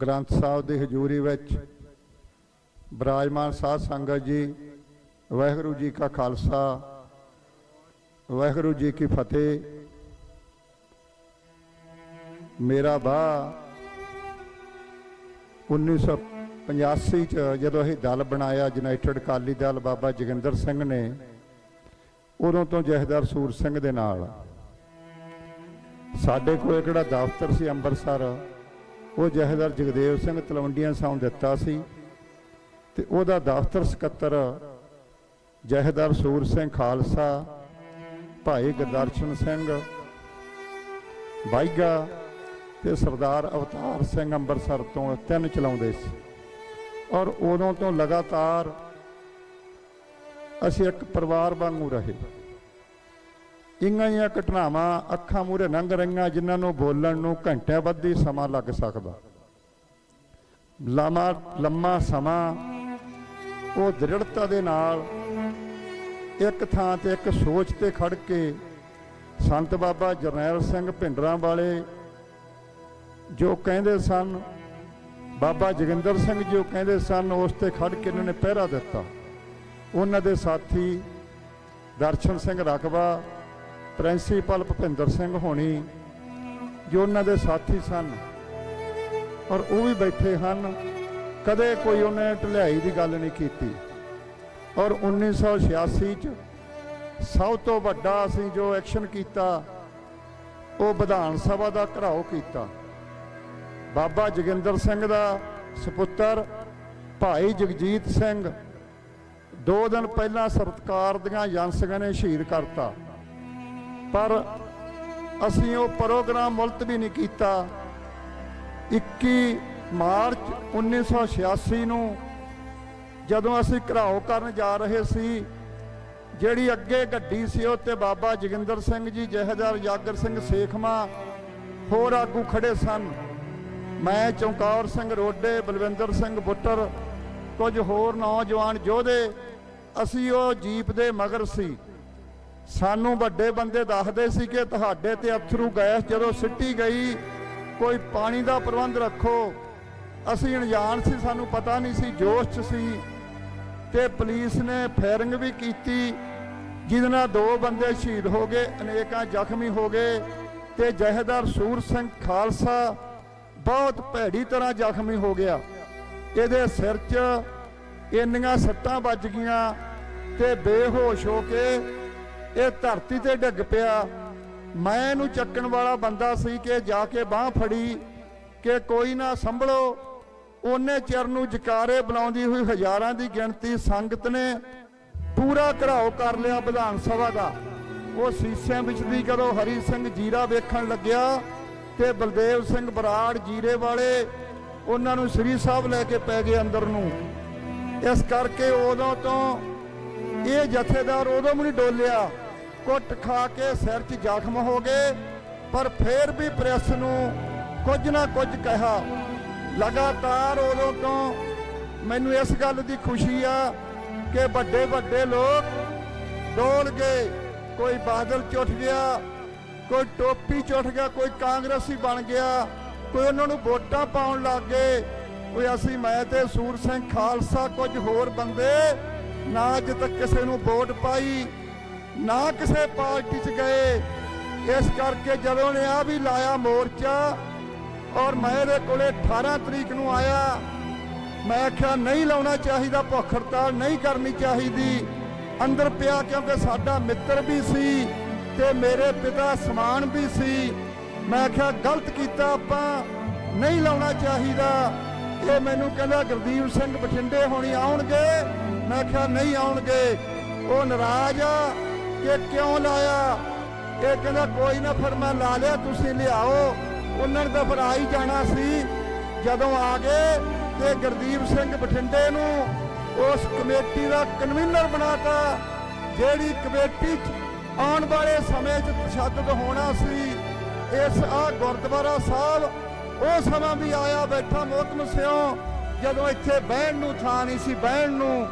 ਗ੍ਰੰਥ ਸਾਹਿਬ ਦੀ ਹਜ਼ੂਰੀ ਵਿੱਚ ਬਿਰਾਜਮਾਨ ਸਾਧ ਸੰਗਤ ਜੀ, ਵਾਹਿਗੁਰੂ ਜੀ ਕਾ ਖਾਲਸਾ, ਵਾਹਿਗੁਰੂ ਜੀ ਕੀ ਫਤਿਹ। ਮੇਰਾ ਬਾ 1985 ਚ ਜਦੋਂ ਇਹ ਦਲ ਬਣਾਇਆ, ਯੂਨਾਈਟਿਡ ਅਕਾਲੀ ਦਲ ਬਾਬਾ ਜੋਗਿੰਦਰ ਸਿੰਘ ਨੇ, ਉਦੋਂ ਤੋਂ ਜਹਦਰ ਸੂਰ ਸਿੰਘ ਦੇ ਨਾਲ। ਸਾਡੇ ਕੋਲ ਕਿਹੜਾ ਦਫ਼ਤਰ ਸੀ ਅੰਮ੍ਰਿਤਸਰ? ਉਹ ਜਹਦਰ ਜਗਦੇਵ ਸਿੰਘ ਤਲਵੰਡੀਆਂ ਸਾਹਿਬ ਦਿੱਤਾ ਸੀ ਤੇ ਉਹਦਾ ਦਫ਼ਤਰ ਸਕੱਤਰ ਜਹਦਰ ਸੂਰ ਸਿੰਘ ਖਾਲਸਾ, ਭਾਈ ਗੁਰਦਰਸ਼ਨ ਸਿੰਘ, ਬਾਈਗਾ ਤੇ ਸਰਦਾਰ ਅਵਤਾਰ ਸਿੰਘ ਅੰਮ੍ਰਿਤਸਰ ਤੋਂ ਤਿੰਨ ਚਲਾਉਂਦੇ ਸੀ। ਔਰ ਉਦੋਂ ਤੋਂ ਲਗਾਤਾਰ ਅਸੀਂ ਇੱਕ ਪਰਿਵਾਰ ਵਾਂਗੂ ਰਹੇ। ਇੰਗਾਂ ਜਿਹੀਆਂ ਘਟਨਾਵਾਂ, ਅੱਖਾਂ ਮੂਹਰੇ ਲੰਘ ਰਹੀਆਂ ਜਿਨ੍ਹਾਂ ਨੂੰ ਬੋਲਣ ਨੂੰ ਘੰਟਿਆਂ ਬੱਧੀ ਸਮਾਂ ਲੱਗ ਸਕਦਾ। ਲੰਮਾ ਲੰਮਾ ਸਮਾਂ, ਉਹ ਦ੍ਰਿੜਤਾ ਦੇ ਨਾਲ ਇੱਕ ਥਾਂ ਤੇ ਇੱਕ ਸੋਚ ਤੇ ਖੜ ਕੇ ਸੰਤ ਬਾਬਾ ਜਰਨੈਲ ਸਿੰਘ ਭਿੰਡਰਾਂ ਵਾਲੇ ਜੋ ਕਹਿੰਦੇ ਸਨ, ਬਾਬਾ ਜੋਗਿੰਦਰ ਸਿੰਘ ਜੋ ਕਹਿੰਦੇ ਸਨ, ਉਸ ਤੇ ਖੜ ਕੇ ਇਹਨਾਂ ਨੇ ਪਹਿਰਾ ਦਿੱਤਾ। ਉਹਨਾਂ ਦੇ ਸਾਥੀ ਦਰਸ਼ਨ ਸਿੰਘ ਰਕਬਾ ਪ੍ਰਿੰਸੀਪਲ ਭੁਪਿੰਦਰ ਸਿੰਘ ਹੋਣੀ ਜੋ ਉਹਨਾਂ ਦੇ ਸਾਥੀ ਸਨ ਔਰ ਉਹ ਵੀ ਬੈਠੇ ਹਨ, ਕਦੇ ਕੋਈ ਉਹਨੇ ਢਲਿਆਈ ਦੀ ਗੱਲ ਨਹੀਂ ਕੀਤੀ। ਔਰ 1986 ਚ ਸਭ ਤੋਂ ਵੱਡਾ ਅਸੀਂ ਜੋ ਐਕਸ਼ਨ ਕੀਤਾ, ਉਹ ਵਿਧਾਨ ਸਭਾ ਦਾ ਘਰਾਓ ਕੀਤਾ। ਬਾਬਾ ਜੋਗਿੰਦਰ ਸਿੰਘ ਦਾ ਸੁਪੁੱਤਰ ਭਾਈ ਜਗਜੀਤ ਸਿੰਘ ਦੋ ਦਿਨ ਪਹਿਲਾਂ ਸਰਕਾਰ ਦੀਆਂ ਏਜੰਸੀਆਂ ਨੇ ਸ਼ਹੀਦ ਕਰਤਾ। ਪਰ ਅਸੀਂ ਉਹ ਪ੍ਰੋਗਰਾਮ ਮੁਲਤਵੀ ਨਹੀਂ ਕੀਤਾ। 21 ਮਾਰਚ 1986 ਨੂੰ ਜਦੋਂ ਅਸੀਂ ਘਰਾਓ ਕਰਨ ਜਾ ਰਹੇ ਸੀ, ਜਿਹੜੀ ਅੱਗੇ ਗੱਡੀ ਸੀ ਉਹ ਤੇ ਬਾਬਾ ਜੋਗਿੰਦਰ ਸਿੰਘ ਜੀ ਜਹਦਰ ਜਾਗਰ ਸਿੰਘ ਸੇਖਮਾ ਹੋਰ ਆਗੂ ਖੜੇ ਸਨ। ਮੈਂ, ਚੌਂਕੌਰ ਸਿੰਘ ਰੋਡੇ, ਬਲਵਿੰਦਰ ਸਿੰਘ ਬੁੱਟਰ, ਕੁਝ ਹੋਰ ਨੌਜਵਾਨ ਯੋਧੇ, ਅਸੀਂ ਉਹ ਜੀਪ ਦੇ ਮਗਰ ਸੀ। ਸਾਨੂੰ ਵੱਡੇ ਬੰਦੇ ਦੱਸਦੇ ਸੀ ਕਿ ਤੁਹਾਡੇ ਤੇ ਅਥਰੂ ਗੈਸ ਜਦੋਂ ਸਿੱਟੀ ਗਈ, ਕੋਈ ਪਾਣੀ ਦਾ ਪ੍ਰਬੰਧ ਰੱਖੋ। ਅਸੀਂ ਅਣਜਾਣ ਸੀ, ਸਾਨੂੰ ਪਤਾ ਨਹੀਂ ਸੀ, ਜੋਸ਼ 'ਚ ਸੀ। ਤੇ ਪੁਲਿਸ ਨੇ ਫਾਇਰਿੰਗ ਵੀ ਕੀਤੀ, ਜਿਹਦੇ ਨਾਲ ਦੋ ਬੰਦੇ ਸ਼ਹੀਦ ਹੋ ਗਏ, ਅਨੇਕਾਂ ਜ਼ਖਮੀ ਹੋ ਗਏ। ਤੇ ਜਹੇਦਾਰ ਸੂਰ ਸਿੰਘ ਖਾਲਸਾ ਬਹੁਤ ਭੈੜੀ ਤਰ੍ਹਾਂ ਜ਼ਖਮੀ ਹੋ ਗਿਆ। ਇਹਦੇ ਸਿਰ 'ਚ ਇੰਨੀਆਂ ਸੱਟਾਂ ਵੱਜ ਗਈਆਂ ਤੇ ਬੇਹੋਸ਼ ਹੋ ਕੇ ਇਹ ਧਰਤੀ ਤੇ ਡਿੱਗ ਪਿਆ। ਮੈਂ ਇਹਨੂੰ ਚੱਕਣ ਵਾਲਾ ਬੰਦਾ ਸੀ ਕਿ ਜਾ ਕੇ ਬਾਹ ਫੜੀ ਕਿ ਕੋਈ ਨਾ ਸੰਭਲੋ। ਉਹਨੇ ਚਿਰ ਨੂੰ ਜਕਾਰੇ ਬੁਲਾਉਂਦੀ ਹੋਈ ਹਜ਼ਾਰਾਂ ਦੀ ਗਿਣਤੀ ਸੰਗਤ ਨੇ ਪੂਰਾ ਘਰਾਓ ਕਰ ਲਿਆ ਵਿਧਾਨ ਸਭਾ ਦਾ। ਉਹ ਸੀਸਿਆਂ ਵਿੱਚ ਦੀ ਜਦੋਂ ਹਰੀ ਸਿੰਘ ਜੀਰਾ ਵੇਖਣ ਲੱਗਿਆ ਤੇ ਬਲਦੇਵ ਸਿੰਘ ਬਰਾੜ ਜੀਰੇ ਵਾਲੇ ਉਹਨਾਂ ਨੂੰ ਸ੍ਰੀ ਸਾਹਿਬ ਲੈ ਕੇ ਪੈ ਗਏ ਅੰਦਰ ਨੂੰ। ਇਸ ਕਰਕੇ ਉਦੋਂ ਤੋਂ ਇਹ ਜਥੇਦਾਰ ਉਦੋਂ ਵੀ ਨਹੀਂ ਡੋਲਿਆ। ਕੁੱਟ ਖਾ ਕੇ ਸਿਰ 'ਚ ਜ਼ਖਮ ਹੋ ਗਏ, ਪਰ ਫੇਰ ਵੀ ਪ੍ਰੈਸ ਨੂੰ ਕੁਝ ਨਾ ਕੁਝ ਕਿਹਾ। ਲਗਾਤਾਰ ਉਦੋਂ ਤੋਂ ਮੈਨੂੰ ਇਸ ਗੱਲ ਦੀ ਖੁਸ਼ੀ ਆ ਕਿ ਵੱਡੇ ਵੱਡੇ ਲੋਕ ਡੋਲ ਗਏ, ਕੋਈ ਬਾਦਲ ਚੁੱਟ ਗਿਆ, ਕੋਈ ਟੋਪੀ ਚੁੱਟ ਗਿਆ, ਕੋਈ ਕਾਂਗਰਸੀ ਬਣ ਗਿਆ, ਕੋਈ ਉਹਨਾਂ ਨੂੰ ਵੋਟਾਂ ਪਾਉਣ ਲੱਗ ਗਏ। ਕੋਈ ਅਸੀਂ, ਮੈਂ ਤੇ ਸੂਰ ਸਿੰਘ ਖਾਲਸਾ ਕੁਝ ਹੋਰ ਬੰਦੇ, ਨਾ ਅੱਜ ਤੱਕ ਕਿਸੇ ਨੂੰ ਵੋਟ ਪਾਈ ਨਾ ਕਿਸੇ ਪਾਰਟੀ 'ਚ ਗਏ। ਇਸ ਕਰਕੇ ਜਦੋਂ ਨੇ ਆ ਵੀ ਲਾਇਆ ਮੋਰਚਾ ਔਰ ਮੈਂ ਇਹਦੇ ਕੋਲੇ 18 ਤਰੀਕ ਨੂੰ ਆਇਆ, ਮੈਂ ਆਖਿਆ ਨਹੀਂ ਲਾਉਣਾ ਚਾਹੀਦਾ ਭੁੱਖ ਹੜਤਾਲ, ਨਹੀਂ ਕਰਨੀ ਚਾਹੀਦੀ। ਅੰਦਰ ਪਿਆ ਕਿਉਂਕਿ ਸਾਡਾ ਮਿੱਤਰ ਵੀ ਸੀ ਤੇ ਮੇਰੇ ਪਿਤਾ ਸਮਾਨ ਵੀ ਸੀ। ਮੈਂ ਆਖਿਆ ਗਲਤ ਕੀਤਾ ਆਪਾਂ, ਨਹੀਂ ਲਾਉਣਾ ਚਾਹੀਦਾ। ਇਹ ਮੈਨੂੰ ਕਹਿੰਦਾ ਗੁਰਦੀਪ ਸਿੰਘ ਬਠਿੰਡੇ ਹੋਣੀ ਆਉਣਗੇ। ਮੈਂ ਆਖਿਆ ਨਹੀਂ ਆਉਣਗੇ। ਉਹ ਨਾਰਾਜ਼ ਆ। ਕਿ ਕਿਉਂ ਲਾਇਆ? ਇਹ ਕਹਿੰਦਾ, ਕੋਈ ਨਾ ਫਿਰ ਮੈਂ ਲਾ ਲਿਆ, ਤੁਸੀਂ ਲਿਆਓ। ਉਹਨਾਂ ਨੇ ਤਾਂ ਫਿਰ ਆ ਹੀ ਜਾਣਾ ਸੀ। ਜਦੋਂ ਆ ਗਏ ਤੇ ਗੁਰਦੀਪ ਸਿੰਘ ਬਠਿੰਡੇ ਨੂੰ ਉਸ ਕਮੇਟੀ ਦਾ ਕਨਵੀਨਰ ਬਣਾਤਾ, ਜਿਹੜੀ ਕਮੇਟੀ ਆਉਣ ਵਾਲੇ ਸਮੇਂ 'ਚ ਤਸ਼ੱਦਦ ਹੋਣਾ ਸੀ। ਇਸ ਆ ਗੁਰਦੁਆਰਾ ਸਾਹਿਬ, ਉਹ ਸਮਾਂ ਵੀ ਆਇਆ ਬੈਠਾ ਮੋਤਮ ਸਿਓ ਜਦੋਂ ਇੱਥੇ ਬਹਿਣ ਨੂੰ ਥਾਂ ਨਹੀਂ ਸੀ, ਬਹਿਣ ਨੂੰ।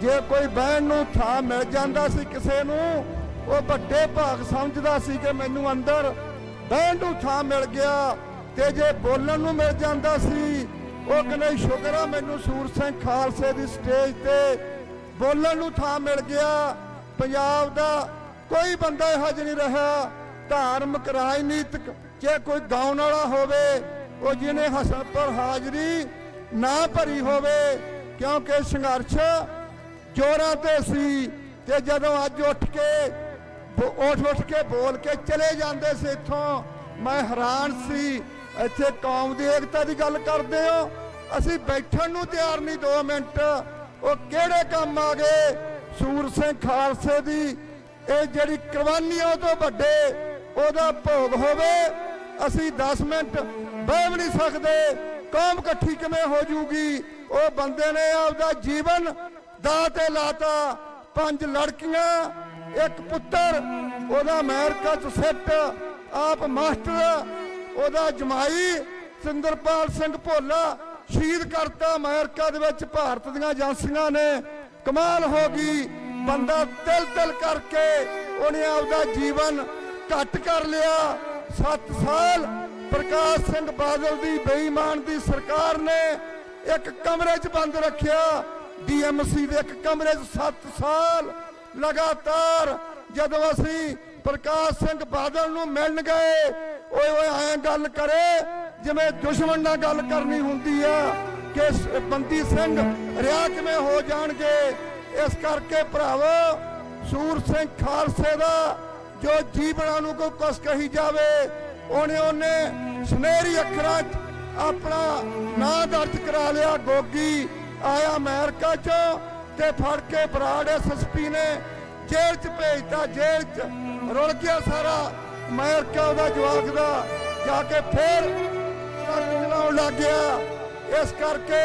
ਜੇ ਕੋਈ ਬਹਿਣ ਨੂੰ ਥਾਂ ਮਿਲ ਜਾਂਦਾ ਸੀ ਕਿਸੇ ਨੂੰ ਉਹ ਵੱਡੇ ਭਾਗ ਸਮਝਦਾ ਸੀ ਕਿ ਮੈਨੂੰ ਅੰਦਰ ਬਹਿਣ ਨੂੰ ਥਾਂ ਮਿਲ ਗਿਆ ਤੇ ਜੇ ਬੋਲਣ ਨੂੰ ਮਿਲ ਜਾਂਦਾ ਸੀ, ਉਹ ਕਹਿੰਦੇ ਸ਼ੁਕਰ ਆ, ਮੈਨੂੰ ਸੂਰ ਸਿੰਘ ਖਾਲਸੇ ਦੀ ਸਟੇਜ ਤੇ ਬੋਲਣ ਨੂੰ ਥਾਂ ਮਿਲ ਗਿਆ। ਪੰਜਾਬ ਦਾ ਕੋਈ ਬੰਦਾ ਇਹੋ ਜਿਹਾ ਨਹੀਂ ਰਿਹਾ। ਧਾਰਮਿਕ, ਰਾਜਨੀਤਿਕ, ਜੇ ਕੋਈ ਗਾਉਣ ਵਾਲਾ ਹੋਵੇ, ਉਹ ਜਿਹਨੇ ਹਸਨਪੁਰ ਹਾਜ਼ਰੀ ਨਾ ਭਰੀ ਹੋਵੇ, ਕਿਉਂਕਿ ਸੰਘਰਸ਼ ਜੋਰਾਂ ਤੇ ਸੀ ਤੇ ਜਦੋਂ ਅੱਜ ਉੱਠ ਕੇ ਉੱਠ ਉੱਠ ਕੇ ਬੋਲ ਕੇ ਚਲੇ ਜਾਂਦੇ ਸੀ ਇੱਥੋਂ। ਮੈਂ ਹੈਰਾਨ ਸੀ। ਇੱਥੇ ਕੌਮ ਦੀ ਏਕਤਾ ਦੀ ਗੱਲ ਕਰਦੇ ਹੋ। ਅਸੀਂ ਬੈਠਣ ਨੂੰ ਤਿਆਰ ਨਹੀਂ 2 ਮਿੰਟ। ਉਹ ਕਿਹੜੇ ਕੰਮ ਆ ਗਏ? ਸੂਰ ਸਿੰਘ ਖਾਲਸੇ ਦੀ। ਇਹ ਜਿਹੜੀ ਕੁਰਬਾਨੀ ਉਹ ਤੋਂ ਵੱਡੇ, ਉਹਦਾ ਭੋਗ ਹੋਵੇ। ਅਸੀਂ 10 ਮਿੰਟ ਬਹਿ ਵੀ ਨਹੀਂ ਸਕਦੇ। ਕੌਮ ਇਕੱਠੀ ਕਿਵੇਂ ਹੋ ਜੂਗੀ? ਉਹ ਬੰਦੇ ਨੇ ਆਪਦਾ ਜੀਵਨ ਦਾ ਤੇ ਲਾਤਾ। ਪੰਜ ਲੜਕੀਆਂ ਇੱਕ ਪੁੱਤਰ, ਉਹਦਾ ਅਮਰੀਕਾ ਚ ਸਿੱਟ, ਆਪ ਮਾਸਟਰ, ਉਹਦਾ ਜਮਾਈ, ਸਿੰਦਰਪਾਲ ਸਿੰਘ ਭੋਲਾ ਸ਼ਹੀਦ ਕਰਤਾ ਅਮਰੀਕਾ ਦੇ ਵਿੱਚ ਭਾਰਤ ਦੀਆਂ ਏਜੰਸੀਆਂ ਨੇ। ਕਮਾਲ ਹੋ ਗਈ। ਬੰਦਾ ਤਿਲ ਤਿਲ ਕਰਕੇ ਉਹਨੇ ਆਪਦਾ ਜੀਵਨ ਘੱਟ ਕਰ ਲਿਆ। 7 ਸਾਲ ਪ੍ਰਕਾਸ਼ ਸਿੰਘ ਬਾਦਲ ਦੀ ਬੇਈਮਾਨ ਦੀ ਸਰਕਾਰ ਨੇ ਇੱਕ ਕਮਰੇ 'ਚ ਬੰਦ ਰੱਖਿਆ। ਡੀਐਮਸੀ ਦੇ ਇੱਕ ਕਮਰੇ 'ਚ 7 ਸਾਲ ਲਗਾਤਾਰ ਜਦੋਂ ਅਸੀਂ ਪ੍ਰਕਾਸ਼ ਸਿੰਘ ਬਾਦਲ ਨੂੰ ਮਿਲਣ ਗਏ, ਓਏ ਓਏ ਐਂ ਗੱਲ ਕਰੇ, ਜਿਵੇਂ ਦੁਸ਼ਮਣ ਨਾਲ ਗੱਲ ਕਰਨੀ ਹੁੰਦੀ ਆ ਕਿ ਬੰਦੀ ਸਿੰਘ ਰਿਆ ਕਿਵੇਂ ਹੋ ਜਾਣਗੇ। ਇਸ ਕਰਕੇ ਭਰਾਵੋ, ਸੂਰ ਸਿੰਘ ਖਾਲਸੇ ਦਾ ਜੋ ਜੀਵਨਾਂ ਨੂੰ ਕੋਈ ਕੁਛ ਕਹੀ ਜਾਵੇ, ਉਹਨੇ ਉਹਨੇ ਸੁਨਹਿਰੀ ਅੱਖਰਾਂ 'ਚ ਆਪਣਾ ਨਾਂ ਦਰਜ ਕਰਾ ਲਿਆ, ਗੋਗੀ, ਆਇਆ ਅਮਰੀਕਾ 'ਚੋਂ। ਤੇ ਫੜ ਕੇ ਬਰਾੜ ਐਸਐਸਪੀ ਨੇ ਜੇਲ੍ਹ 'ਚ ਭੇਜਤਾ, ਜੇਲ੍ਹ 'ਚ। ਰੁਲ ਗਿਆ ਸਾਰਾ ਅਮਰੀਕਾ ਉਹਦਾ ਜਵਾਕ ਦਾ। ਜਾ ਕੇ ਫੇਰ ਚਲਾਉਣ ਲੱਗ ਗਿਆ। ਇਸ ਕਰਕੇ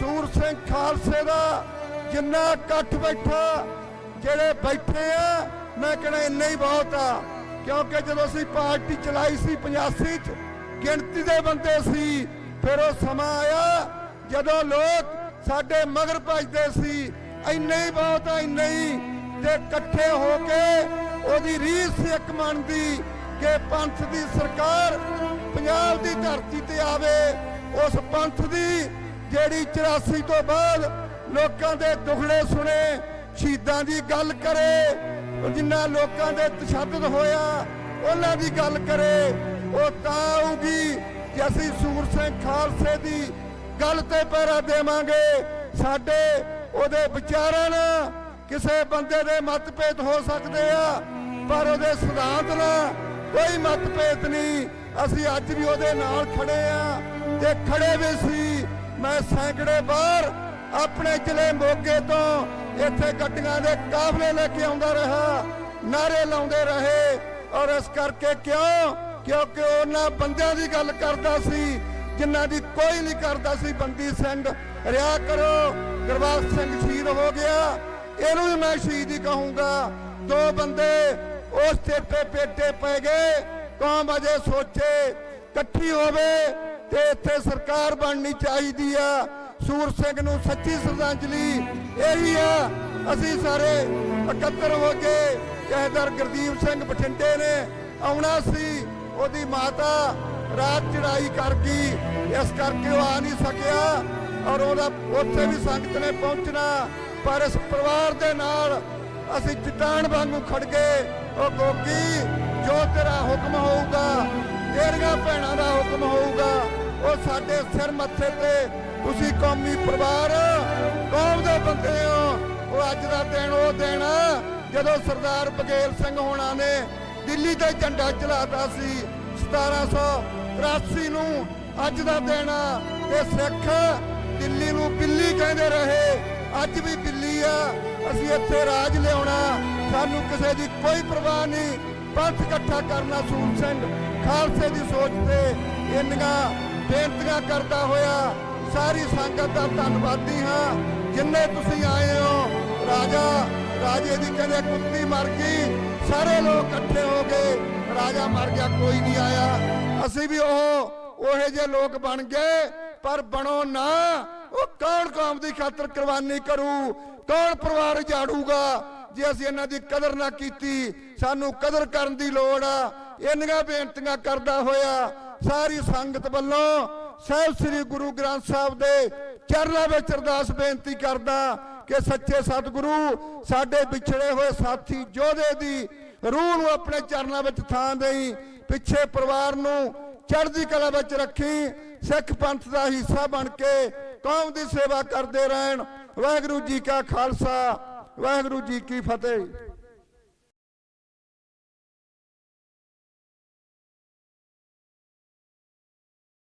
ਸੂਰ ਸਿੰਘ ਖਾਲਸੇ ਦਾ ਜਿੰਨਾ ਇਕੱਠ ਬੈਠਾ, ਜਿਹੜੇ ਬੈਠੇ ਆ, ਮੈਂ ਕਹਿੰਦਾ ਇੰਨਾ ਹੀ ਬਹੁਤ ਆ। ਕਿਉਂਕਿ ਜਦੋਂ ਅਸੀਂ ਪਾਰਟੀ ਚਲਾਈ ਸੀ 85 ਚ, ਗਿਣਤੀ ਦੇ ਬੰਦੇ ਸੀ, ਫਿਰ ਉਹ ਸਮਾਂ ਆਇਆ ਜਦੋਂ ਲੋਕ ਸਾਡੇ ਮਗਰ ਭਜਦੇ ਸੀ, ਇੰਨਾ ਹੀ ਬਹੁਤ ਆ, ਇੰਨਾ ਹੀ। ਤੇ ਇਕੱਠੇ ਹੋ ਕੇ ਉਹਦੀ ਰੀਸ ਇੱਕ ਮਨ ਦੀ ਕਿ ਪੰਥ ਦੀ ਸਰਕਾਰ ਪੰਜਾਬ ਦੀ ਧਰਤੀ ਤੇ ਆਵੇ। ਉਸ ਪੰਥ ਦੀ ਜਿਹੜੀ 84 ਤੋਂ ਬਾਅਦ ਲੋਕਾਂ ਦੇ ਦੁਖੜੇ ਸੁਣੇ, ਸ਼ਹੀਦਾਂ ਦੀ ਗੱਲ ਕਰੇ ਜਿੰਨਾ ਲੋਕਾਂ ਦੇ ਤਸ਼ੱਦਦ ਹੋਇਆ, ਉਹਨਾਂ ਦੀ ਗੱਲ ਕਰੇ, ਉਹ ਤਾਂ ਆਊਗੀ ਜੇ ਅਸੀਂ ਸੂਰ ਸਿੰਘ ਖਾਲਸੇ ਦੀ ਗੱਲ ਤੇ ਪਹਿਰਾ ਦੇਵਾਂਗੇ। ਸਾਡੇ ਉਹਦੇ ਵਿਚਾਰਾਂ ਨਾਲ ਕਿਸੇ ਬੰਦੇ ਦੇ ਮਤਭੇਦ ਹੋ ਸਕਦੇ ਆ, ਪਰ ਉਹਦੇ ਸਿਧਾਂਤ ਨਾਲ ਕੋਈ ਮਤਭੇਦ ਨਹੀਂ। ਅਸੀਂ ਅੱਜ ਵੀ ਉਹਦੇ ਨਾਲ ਖੜੇ ਆ ਤੇ ਖੜੇ ਵੀ ਸੀ। ਮੈਂ ਸੈਂਕੜੇ ਬਾਹਰ ਆਪਣੇ ਜ਼ਿਲ੍ਹੇ ਮੋਗੇ ਤੋਂ ਇੱਥੇ ਗੱਡੀਆਂ ਦੇ ਕਾਫਲੇ ਲੈ ਕੇ ਆਉਂਦਾ ਰਿਹਾ ਨਾਰੇ ਲਾਉਂਦੇ ਰਹੇ। ਔਰ ਇਸ ਕਰਕੇ ਕਿਉਂ? ਕਿਉਂਕਿ ਉਹਨਾਂ ਬੰਦਿਆਂ ਦੀ ਗੱਲ ਕਰਦਾ ਸੀ ਜਿਨ੍ਹਾਂ ਦੀ ਕੋਈ ਨਹੀਂ ਕਰਦਾ ਸੀ ਬੰਦੀ ਸਿੰਘ, ਰਿਆ ਕਰੋ ਗੁਰਬਾਜ ਸਿੰਘ ਸ਼ਹੀਦ ਹੋ ਗਿਆ। ਇਹਨੂੰ ਵੀ ਮੈਂ ਸ਼ਹੀਦ ਹੀ ਕਹੂੰਗਾ। ਦੋ ਬੰਦੇ ਉਸ ਤੇ ਪੇਟੇ ਪੈ ਗਏ ਕੌਮ ਅਜੇ ਸੋਚੇ, ਇਕੱਠੀ ਹੋਵੇ ਤੇ ਇੱਥੇ ਸਰਕਾਰ ਬਣਨੀ ਚਾਹੀਦੀ ਆ। ਸੂਰ ਸਿੰਘ ਨੂੰ ਸੱਚੀ ਸ਼ਰਧਾਂਜਲੀ ਇਹੀ ਆ। ਅਸੀਂ ਸਾਰੇ ਇਕੱਤਰ ਹੋ ਕੇ ਜਹਦਰ ਗੁਰਦੀਪ ਸਿੰਘ ਬਠਿੰਡੇ ਨੇ ਆਉਣਾ ਸੀ, ਉਹਦੀ ਮਾਤਾ ਰਾਤ ਚੜਾਈ ਕਰ ਗਈ। ਇਸ ਕਰਕੇ ਉਹ ਆ ਨਹੀਂ ਸਕਿਆ ਔਰ ਉਹਦਾ ਉੱਥੇ ਵੀ ਸੰਗਤ ਨੇ ਪਹੁੰਚਣਾ। ਪਰ ਇਸ ਪਰਿਵਾਰ ਦੇ ਨਾਲ ਅਸੀਂ ਚਟਾਨ ਵਾਂਗੂ ਖੜ ਗਏ। ਉਹ ਗੋਗੀ, ਜੋ ਤੇਰਾ ਹੁਕਮ ਹੋਊਗਾ, ਤੇਰੀਆਂ ਭੈਣਾਂ ਦਾ ਹੁਕਮ ਹੋਊਗਾ, ਉਹ ਸਾਡੇ ਸਿਰ ਮੱਥੇ ਤੇ। ਤੁਸੀਂ ਕੌਮੀ ਪਰਿਵਾਰ, ਕੌਮ ਦੇ ਬੰਦੇ ਹੋ। ਉਹ ਅੱਜ ਦਾ ਦਿਨ ਉਹ ਦਿਨ ਜਦੋਂ ਸਰਦਾਰ ਬਗੇਲ ਸਿੰਘ ਹੋਣਾ ਨੇ ਦਿੱਲੀ ਤੇ ਝੰਡਾ ਚਲਾਤਾ ਸੀ। 1783 ਨੂੰ ਅੱਜ ਦਾ ਦਿਨ ਆ ਤੇ ਸਿੱਖ ਦਿੱਲੀ ਨੂੰ ਬਿੱਲੀ ਕਹਿੰਦੇ ਰਹੇ। ਅੱਜ ਵੀ ਬਿੱਲੀ ਆ, ਅਸੀਂ ਇੱਥੇ ਰਾਜ ਲਿਆਉਣਾ। ਸਾਨੂੰ ਕਿਸੇ ਦੀ ਕੋਈ ਪਰਵਾਹ ਨਹੀਂ। ਪੰਥ ਇਕੱਠਾ ਕਰਨਾ ਸੂਰ ਸਿੰਘ ਖਾਲਸੇ ਦੀ ਸੋਚ ਤੇ ਇੰਨੀਆਂ ਬੇਨਤੀਆਂ ਕਰਦਾ ਹੋਇਆ ਸਾਰੀ ਸੰਗਤ ਦਾ ਧੰਨਵਾਦੀ ਹਾਂ। ਜਿੰਨੇ ਤੁਸੀਂ ਆਏ ਹੋ, ਰਾਜਾ, ਰਾਜੇ ਦੀ ਕਹਿੰਦੇ ਕੁੱਤੀ ਮਰ ਗਈ, ਸਾਰੇ ਲੋਕ ਇਕੱਠੇ ਹੋ ਗਏ। ਰਾਜਾ ਮਰ ਗਿਆ, ਕੋਈ ਨਹੀਂ ਆਇਆ। ਅਸੀਂ ਵੀ ਉਹ, ਉਹੇ ਜਿਹੇ ਲੋਕ ਬਣ ਗਏ, ਪਰ ਬਣੋ ਨਾ। ਉਹ ਕੌਣ ਕੌਮ ਦੀ ਖਾਤਰ ਕੁਰਬਾਨੀ ਕਰੂ? ਕੌਣ ਪਰਿਵਾਰ ਝਾੜੂਗਾ ਜੇ ਅਸੀਂ ਇਹਨਾਂ ਦੀ ਕਦਰ ਨਾ ਕੀਤੀ, ਸਾਨੂੰ ਕਦਰ ਕਰਨ ਦੀ ਲੋੜ ਆ। ਇੰਨੀਆਂ ਬੇਨਤੀਆਂ ਕਰਦਾ ਹੋਇਆ ਸਾਰੀ ਸੰਗਤ ਵੱਲੋਂ ਸਾਹਿਬ ਸ੍ਰੀ ਗੁਰੂ ਗ੍ਰੰਥ ਸਾਹਿਬ ਦੇ ਚਰਨਾਂ ਵਿੱਚ ਅਰਦਾਸ ਬੇਨਤੀ ਕਰਦਾ ਕਿ ਸੱਚੇ ਸਤਿਗੁਰੂ, ਸਾਡੇ ਵਿਛੜੇ ਹੋਏ ਸਾਥੀ, ਯੋਧੇ ਦੀ ਰੂਹ ਨੂੰ ਆਪਣੇ ਚਰਨਾਂ ਵਿੱਚ ਥਾਂ ਦੇਈ, ਪਿੱਛੇ ਪਰਿਵਾਰ ਨੂੰ ਚੜ੍ਹਦੀ ਕਲਾ ਵਿੱਚ ਰੱਖੀ, ਸਿੱਖ ਪੰਥ ਦਾ ਹਿੱਸਾ ਬਣ ਕੇ ਕੌਮ ਦੀ ਸੇਵਾ ਕਰਦੇ ਰਹਿਣ। ਵਾਹਿਗੁਰੂ ਜੀ ਕਾ ਖਾਲਸਾ, ਵਾਹਿਗੁਰੂ ਜੀ ਕੀ ਫਤਿਹ।